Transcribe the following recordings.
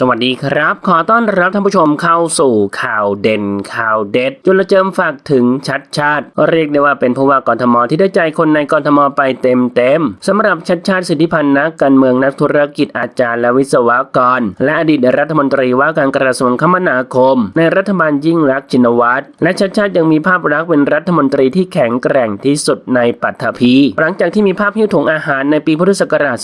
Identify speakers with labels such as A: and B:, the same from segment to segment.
A: สวัสดีครับ ขอต้อนรับท่านผู้ชมเข้าสู่ข่าวเด่นข่าวเด็ดจุลเจิมฝากถึงชัดชาติ เรียกได้ว่าเป็นผู้ว่ากรทมที่ได้ใจคนในกรทมไปเต็มเต็มสำหรับชัดชาติสิทธิพันธ์นักการเมืองนักธุรกิจอาจารย์และวิศวกร และอดีตรัฐมนตรีว่าการกระทรวงคมนาคม ในรัฐบาลยิ่งรักษณ์ชินวัตรและชัดชาติยังมีภาพลักษณ์เป็นรัฐมนตรีที่แข็งแกร่งที่สุดในปัตภีหลังจากที่มีภาพหิ้วถุงอาหารในปีพุทธศักราช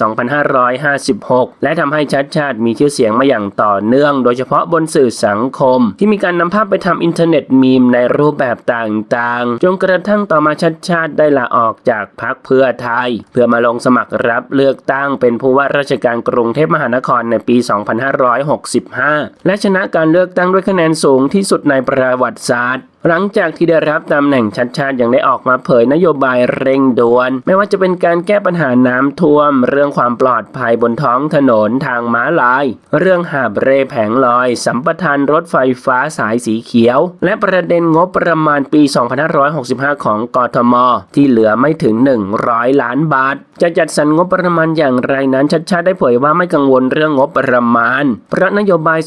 A: 2556 และทำให้ชัดชาติมีชื่อเสียงมาอย่างต่อเนื่อง โดยเฉพาะบนสื่อสังคม ที่มีการนำภาพไปทำอินเทอร์เน็ตมีมในรูปแบบต่างๆ จนกระทั่งต่อมาชัดชาติได้ลาออกจากพรรคเพื่อไทย เพื่อมาลงสมัครรับเลือกตั้งเป็นผู้ว่าราชการกรุงเทพมหานครในปี 2565 และชนะการเลือกตั้งด้วยคะแนนสูงที่สุดในประวัติศาสตร์ หลังจากที่ได้รับตำแหน่งชัดชาติยังได้ออกมาเผยนโยบายเร่งด่วน ไม่ว่าจะเป็นการแก้ปัญหาน้ำท่วม เรื่องความปลอดภัยบนท้องถนนทางม้าลาย เรื่องหาบเร่แผงลอย สัมปทานรถไฟฟ้าสายสีเขียว และประเด็นงบประมาณปี 2565 ของกทม ที่เหลือไม่ถึง 100 ล้านบาท จะจัดสรรงบประมาณอย่างไรนั้นชัดชาติได้เผยว่าไม่กังวลเรื่องงบประมาณเพราะนโยบาย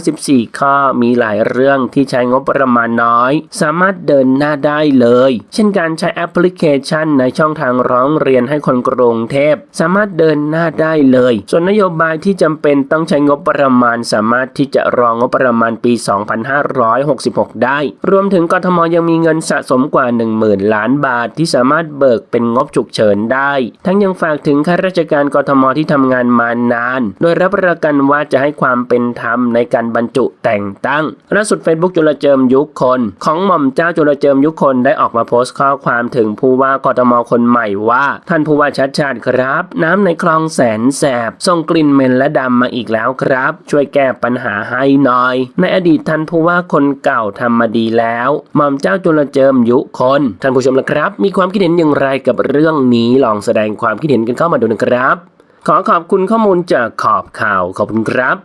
A: 214 ข้อมีหลายเรื่องที่ใช้งบประมาณน้อยสามารถเดินหน้าได้เลย เช่นการใช้แอปพลิเคชันในช่องทางร้องเรียนให้คนกรุงเทพ สามารถเดินหน้าได้เลย ส่วนนโยบายที่จำเป็นต้องใช้งบประมาณ สามารถที่จะรองงบประมาณปี 2566 ได้ รวมถึงกทมยังมีเงินสะสมกว่า 10,000 ล้านบาท ที่สามารถเบิกเป็นงบฉุกเฉินได้ ทั้งยังฝากถึงข้าราชการกทมที่ทำงานมานาน โดยรับประกันว่าจะให้ความเป็นธรรมในการบรรจุแต่งตั้งล่าสุด Facebook จุลเจิมยุคคนขของหม่อมเจ้าจุลเจิมยุคนได้ออกมาโพสต์ข้อความถึงผู้ว่ากทมคนใหม่ว่า ท่านผู้ว่าชัดชาติครับ น้ำในคลองแสนแสบส่งกลิ่นเหม็นและดำมาอีกแล้วครับ ช่วยแก้ปัญหาให้หน่อย ในอดีตท่านผู้ว่าคนเก่าทำมาดีแล้ว หม่อมเจ้าจุลเจิมยุคนท่านผู้ชมละครับ มีความคิดเห็นอย่างไรกับเรื่องนี้ลองแสดงความคิดเห็นกันเข้ามาดูนะครับ ขอขอบคุณข้อมูลจากขอบข่าวขอบคุณครับ